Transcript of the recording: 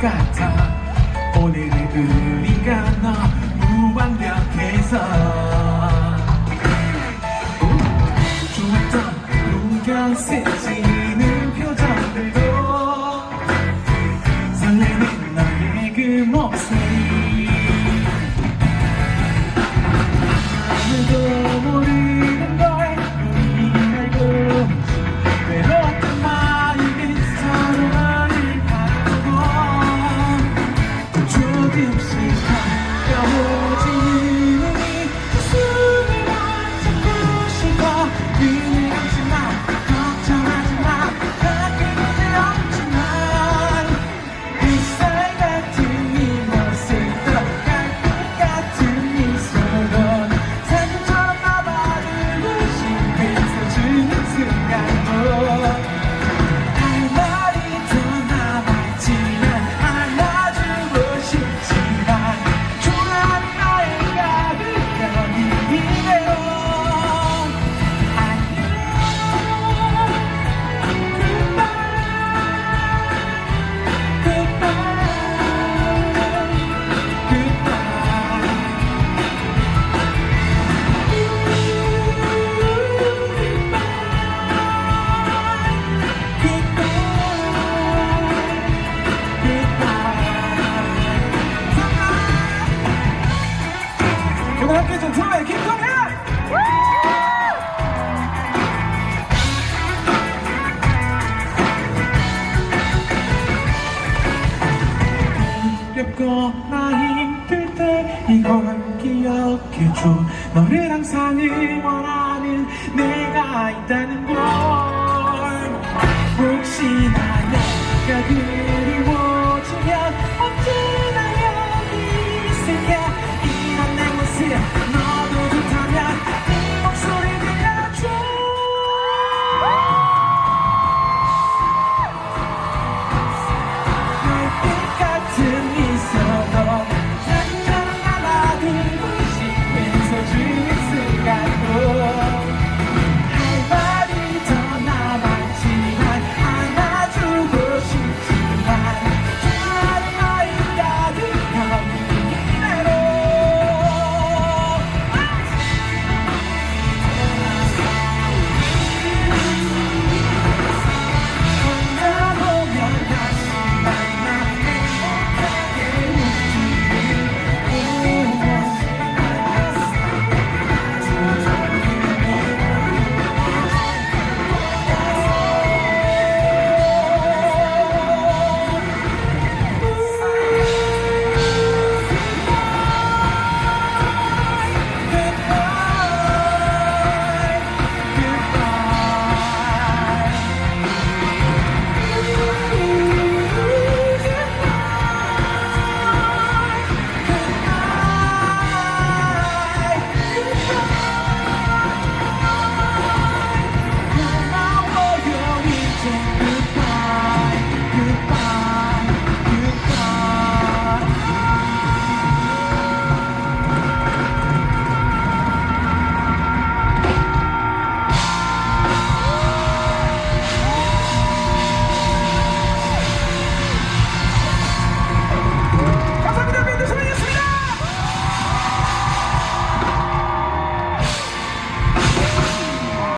같아. 오늘은 우리가 너무 완벽해서. 좋았던 누가 쓰 지는 표정들도 설레는 너의 그 목소리. 힘겹거나 힘들 때 이걸 기억해줘. 너를 항상 응원하는 내가 있다는 걸. 혹시나 내가 그리워